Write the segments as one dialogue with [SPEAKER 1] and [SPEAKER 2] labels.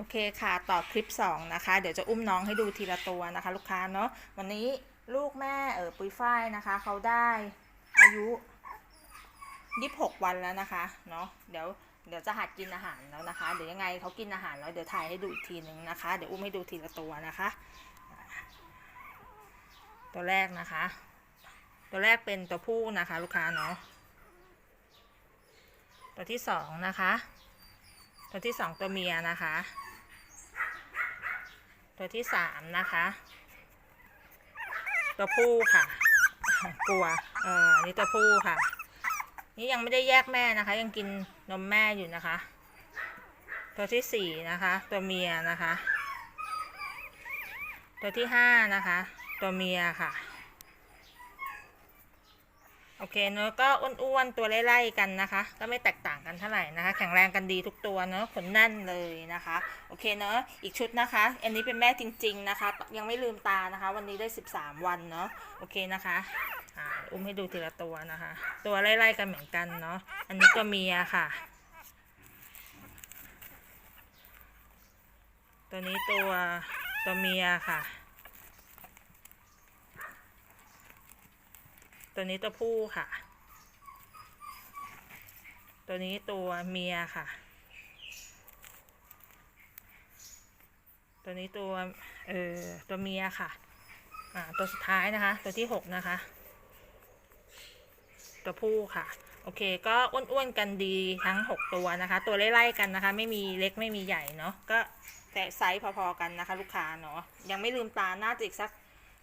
[SPEAKER 1] โอเคค่ะ ต่อคลิป 2 นะคะ เดี๋ยวจะอุ้มน้องให้ดูทีละตัวนะคะ ลูกค้าเนาะ วันนี้ลูกแม่เออปุยฝ้ายนะคะ เขาได้อายุ 26 วันแล้วนะคะ เนาะ เดี๋ยวเดี๋ยวจะหัดกินอาหารแล้วนะคะ เดี๋ยวยังไงเขากินอาหารแล้วเดี๋ยวถ่ายให้ดูอีกทีนึงนะคะ เดี๋ยวอุ้มให้ดูทีละตัวนะคะ ตัวแรกนะคะ ตัวแรกเป็นตัวผู้นะคะ ลูกค้าเนาะ ตัวที่สองนะคะ ตัวที่สองตัวเมียนะคะ ตัวที่สามนะคะ ตัวผู้ค่ะ กลัว เออนี่ตัวผู้ค่ะ นี่ยังไม่ได้แยกแม่นะคะ ยังกินนมแม่อยู่นะคะ ตัวที่สี่นะคะ ตัวเมียนะคะ ตัวที่ห้านะคะ ตัวเมียค่ะ โอเคเนอะก็อ้วนๆตัวไล่ๆกันนะคะ ก็ไม่แตกต่างกันเท่าไหร่นะคะ แข็งแรงกันดีทุกตัวเนอะขนแน่นเลยนะคะ โอเคเนอะอีกชุดนะคะ อันนี้เป็นแม่จริง ๆนะคะ ยังไม่ลืมตานะคะ วันนี้ได้ 13 วันเนอะโอเคนะคะอุ้มให้ดูทีละตัวนะคะ ตัวไล่ๆกันเหมือนกันเนาะอันนี้ตัวเมียค่ะ ตัวนี้ตัวตัวเมียค่ะ ตัวนี้ตัวผู้ค่ะ ตัวนี้ตัวเมียค่ะ ตัวนี้ตัวเออตัวเมียค่ะอ่าตัวสุดท้ายนะคะ ตัวที่หกนะคะ ตัวผู้ค่ะโอเค ก็อ้วนๆกันดีทั้ง 6 ตัวนะคะ ตัวไล่ๆกันนะคะ ไม่มีเล็กไม่มีใหญ่เนาะก็แต่ไซส์พอๆกันนะคะ ลูกค้าเนาะยังไม่ลืมตาหน่าจะอีกสัก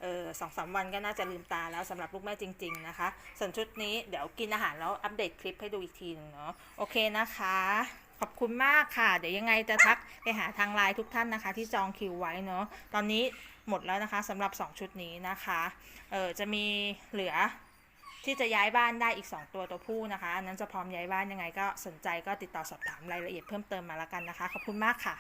[SPEAKER 1] ออสองสามวันก็น่าจะลืมตาแล้วสำหรับลูกแม่จริง ๆ นะคะ ส่วนชุดนี้เดี๋ยวกินอาหารแล้วอัปเดตคลิปให้ดูอีกทีหนึงเนาะโอเคนะคะ ขอบคุณมากค่ะ เดี๋ยวยังไงจะทักไปหาทางไลน์ทุกท่านนะคะ ที่จองคิวไว้เนาะตอนนี้หมดแล้วนะคะสำหรับ 2 ชุดนี้นะคะเออจะมีเหลือที่จะย้ายบ้านได้อีก 2 ตัวตัวผู้นะคะอันนั้นจะพร้อมย้ายบ้านยังไงก็สนใจก็ติดต่อสอบถามรายละเอียดเพิ่มเติมมาแล้วกันนะคะ ขอบคุณมากค่ะ